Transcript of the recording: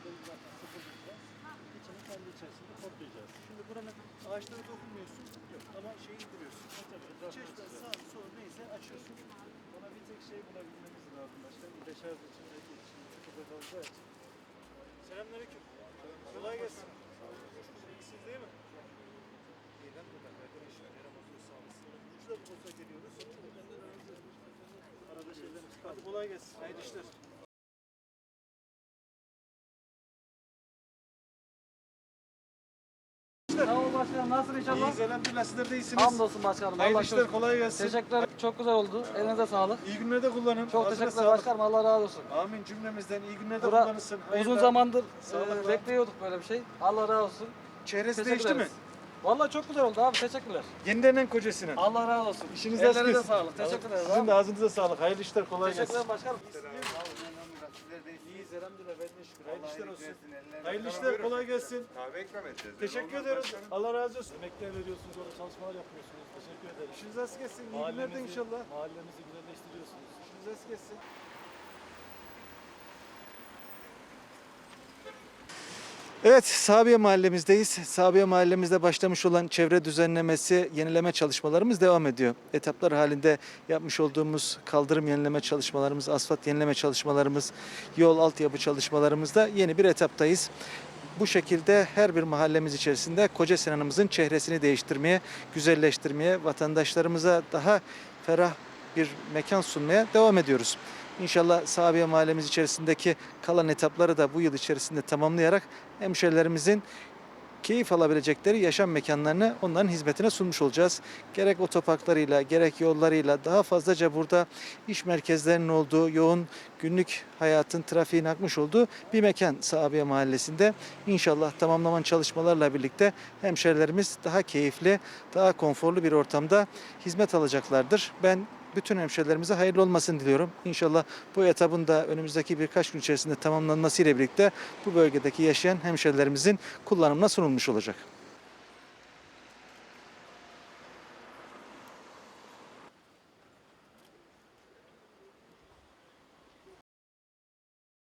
Organı zaten sıkılacağız. İçini kendi içerisinde toplayacağız. Şimdi buranın ağaçlara dokunmuyorsun. Yok. Ama şeyi indiriyorsun. Ha, tabii. Çeşitler sağ sol neyse açıyorsun. Ona bir tek şey bulabilmemiz lazım. Başka bir de şarj için belki içinde tıkıda için. Selamünaleyküm. Kolay gelsin. İyisiniz değil mi? Neden bu kadar? Arkadaşlar yaramazlığı sağlasın. Üçle bu bosa geliyoruz. Arada şeyden çıkardı. Kolay gelsin. Hayırlı işler. Sağ ol başkanım. Nasılsın inşallah? İyiyiz elhamdülillah. Sizler de iyisiniz. Hamdolsun başkanım. Hayırlı Allah işler. Kolay gelsin. Teşekkürler. Çok güzel oldu. Elinize sağlık. İyi günlerde kullanın. Çok Ağzına teşekkürler sağlık. başkanım. Allah razı olsun. Amin cümlemizden. iyi günlerde Bura kullanırsın. uzun Hayırlı- zamandır Sağlıkla. e, bekliyorduk böyle bir şey. Allah razı olsun. Çehresi değişti mi? Vallahi çok güzel oldu abi. Teşekkürler. Yeniden kocasına. Allah razı olsun. İşiniz rast Ellerinize sağlık. Teşekkür ederiz. Sizin de ağzınıza sağlık. Hayırlı işler. Kolay gelsin. Teşekkürler başkanım. İyiyiz elhamdülillah. Ben de şükür. Hayırlı işler olsun. Hayırlı işler. Kolay gelsin. Kahve ikram edeceğiz. Teşekkür ederim. Allah razı olsun. Emekler veriyorsunuz, orada çalışmalar yapıyorsunuz. Teşekkür ederim. İşiniz rast gelsin. İyi günlerde Mahallemizi- inşallah. Mahallemizi güzelleştiriyorsunuz. İşiniz rast gelsin. Evet, Sabiye mahallemizdeyiz. Sabiye mahallemizde başlamış olan çevre düzenlemesi, yenileme çalışmalarımız devam ediyor. Etaplar halinde yapmış olduğumuz kaldırım yenileme çalışmalarımız, asfalt yenileme çalışmalarımız, yol altyapı çalışmalarımızda yeni bir etaptayız. Bu şekilde her bir mahallemiz içerisinde Koca Sinan'ımızın çehresini değiştirmeye, güzelleştirmeye, vatandaşlarımıza daha ferah bir mekan sunmaya devam ediyoruz. İnşallah Sabiye mahallemiz içerisindeki kalan etapları da bu yıl içerisinde tamamlayarak hemşerilerimizin keyif alabilecekleri yaşam mekanlarını onların hizmetine sunmuş olacağız. Gerek otoparklarıyla gerek yollarıyla daha fazlaca burada iş merkezlerinin olduğu, yoğun günlük hayatın trafiğin akmış olduğu bir mekan Sabiye Mahallesi'nde. İnşallah tamamlaman çalışmalarla birlikte hemşerilerimiz daha keyifli, daha konforlu bir ortamda hizmet alacaklardır. Ben bütün hemşerilerimize hayırlı olmasını diliyorum. İnşallah bu etapın da önümüzdeki birkaç gün içerisinde tamamlanmasıyla birlikte bu bölgedeki yaşayan hemşerilerimizin kullanımına sunulmuş olacak.